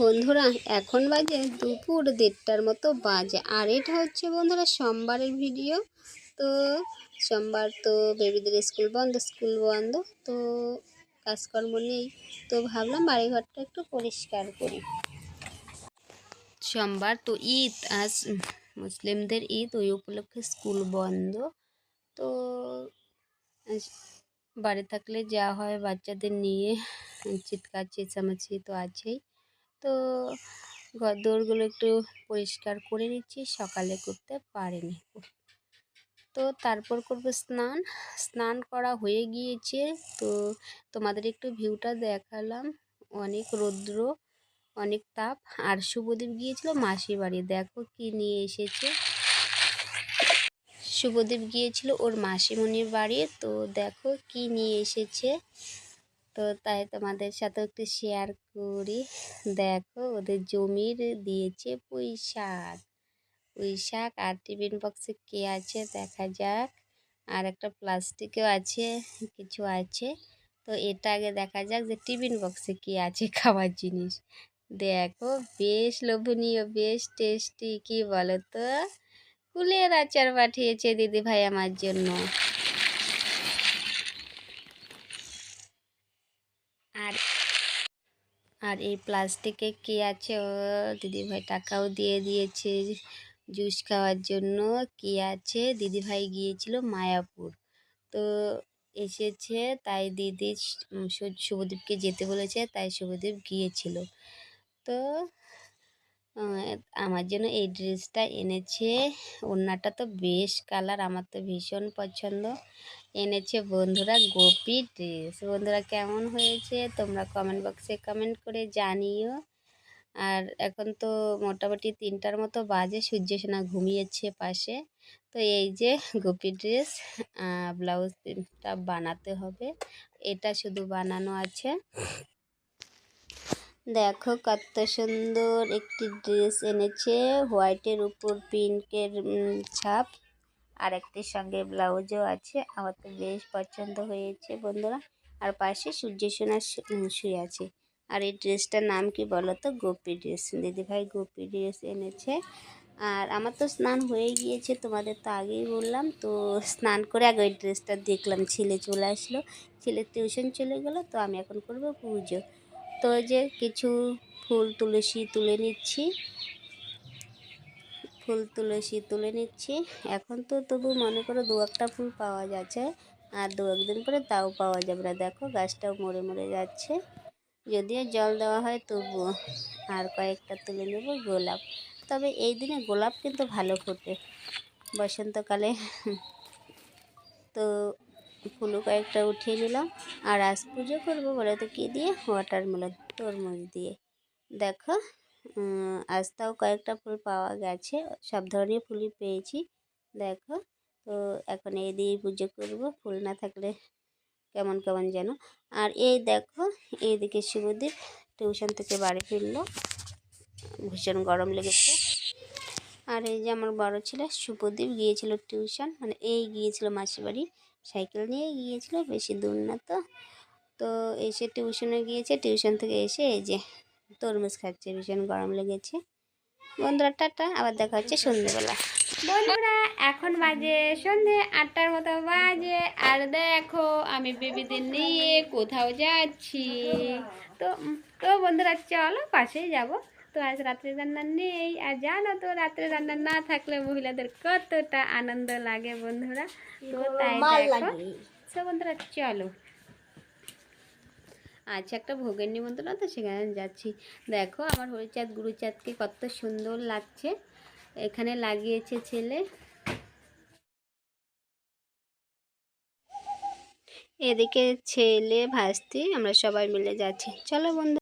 বন্ধুরা, এখন বাজে দুপুর দেড়টার মতো বাজে। আর এটা হচ্ছে বন্ধুরা সোমবারের ভিডিও। তো সোমবার তো বেবিদের স্কুল বন্ধ স্কুল বন্ধ, তো কাজকর্ম নেই। তো ভাবলাম বাড়িঘরটা একটু পরিষ্কার করি। সোমবার তো ঈদ, আজ মুসলিমদের ঈদ, ওই উপলক্ষে স্কুল বন্ধ। তো বাড়ি থাকলে যা হয় বাচ্চাদের নিয়ে, চিৎকার, চেঁচামেচি তো আছেই। তো দৌড়গুলো একটু পরিষ্কার করে নিচ্ছি, সকালে করতে পারিনি। তো তারপর করব স্নান। স্নান করা হয়ে গিয়েছে, তো তোমাদের একটু ভিউটা দেখালাম। অনেক রৌদ্র, অনেক তাপ, আর শুভদীপ গিয়েছিল মাসি বাড়ি। দেখো কি নিয়ে এসেছে। শুভদীপ গিয়েছিল ওর মাসিমণির বাড়ি, তো দেখো কি নিয়ে এসেছে। তো তাই তোমাদের সাথে একটু শেয়ার করি। দেখো, ওদের জমির দিয়েছে পুঁই শাক পুঁই শাক আর টিফিন বক্সে কে আছে দেখা যাক। আর একটা প্লাস্টিকেও আছে, কিছু আছে। তো এটা আগে দেখা যাক যে টিফিন বক্সে কী আছে খাবার জিনিস। দেখো, বেশ লোভনীয়, বেশ টেস্টি কি বলো তো কুলের আচার পাঠিয়েছে দিদি ভাই আমার জন্য আর আর এই প্লাস্টিকে কি আছে? ও, দিদিভাই টাকাও দিয়ে দিয়েছে জুস খাওয়ার জন্য। কি আছে? দিদিভাই গিয়েছিল মায়াপুর। তো এসেছে, তাই দিদি শুভদীপকে যেতে বলেছে, তাই শুভদীপ গিয়েছিল। তো আমার জন্য এই ড্রেসটা এনেছে। ওড়নাটা তো বেশ কালার, আমার তো ভীষণ পছন্দ। এনেছে বন্ধুরা গোপী ড্রেস। বন্ধুরা কেমন হয়েছে? তোমরা কমেন্ট বক্সে কমেন্ট করে জানিও। আর এখন তো মোটামুটি তিনটার মতো বাজে সূর্যসোনা ঘুমিয়েছে পাশে। তো এই যে গোপী ড্রেস ব্লাউজ ব্লাউজটা বানাতে হবে। এটা শুধু বানানো আছে। দেখো কত সুন্দর একটি ড্রেস এনেছে। হোয়াইটের উপর পিঙ্কের ছাপ। আর একটির সঙ্গে ব্লাউজও আছে। আমার তো বেশ পছন্দ হয়েছে বন্ধুরা। আর পাশে সূর্য সোনা শুয়ে আছে। আর এই ড্রেসটার নাম কি বলো তো? গোপী ড্রেস। দিদিভাই গোপী ড্রেস এনেছে। আর আমার তো স্নান হয়ে গিয়েছে, তোমাদের তো আগেই বললাম। তো স্নান করে আগে ওই ড্রেসটা দেখলাম। ছেলে চলে আসলো। ছেলে টিউশন চলে গেলো, তো আমি এখন করব পুজো। তো যে কিছু ফুল তুলসী তুলে নিচ্ছি। ফুল তুলসী তুলে নিচ্ছি। এখন তো তবু মনে করো দু একটা ফুল পাওয়া যাচ্ছে আর দু একদিন পরে তাও পাওয়া যাবে না। দেখো গাছটাও মরে মরে যাচ্ছে। যদিও জল দেওয়া হয় তবুও আর কয়েকটা তুলে নেব গোলাপ। তবে এই দিনে গোলাপ কিন্তু ভালো ফোটে বসন্তকালে। তো ফুলও কয়েকটা উঠিয়ে নিলাম। আর আজ পুজো করব বলে তো কী দিয়ে? ওয়াটারমেলন তরমুজ দিয়ে। দেখো আজ তাও কয়েকটা ফুল পাওয়া গেছে। সব ধরনের ফুলই পেয়েছি। দেখো, তো এখন এই দিয়েই পুজো করব। ফুল না থাকলে কেমন কেমন যেন। আর এই দেখো, এইদিকে শিবদ্বীপ টিউশন থেকে বাড়ি ফিরলো। ভীষণ গরম লেগেছে। আর এই যে আমার বড় ছেলে শুভদীপ গিয়েছিল টিউশন মানে এই গিয়েছিল মাসি বাড়ি। সাইকেল নিয়ে গিয়েছিল, বেশি দূর না তো। তো এসে টিউশনে গিয়েছে, টিউশন থেকে এসে এই যে তরমুজ খাচ্ছে, ভীষণ গরম লেগেছে। বন্ধুরা, টাটা, আবার দেখা হচ্ছে সন্ধ্যেবেলা। বন্ধুরা, এখন বাজে সন্ধে আটটার মতো বাজে। আর দেখো, আমি বেবিদের নিয়ে কোথাও যাচ্ছি। তো তো বন্ধুরা, চলো পাশেই যাব। তো আজ রাত্রে রান্না নেই আর জানো তো রাত্রে রান্না না থাকলে মহিলাদের কতটা আনন্দ লাগে বন্ধুরা। তো তাই দেখো। তো বন্ধুরা চলো। আচ্ছা একটা ভোগের নিমন্ত্রণ তো সেখানে যাচ্ছি। দেখো আমার হরিচাঁদ গুরুচাঁদকে কত সুন্দর লাগছে। এখানে লাগিয়েছে ছেলে। এদিকে ছেলে ভাস্তি আমরা সবাই মিলে যাচ্ছি। চলো বন্ধু।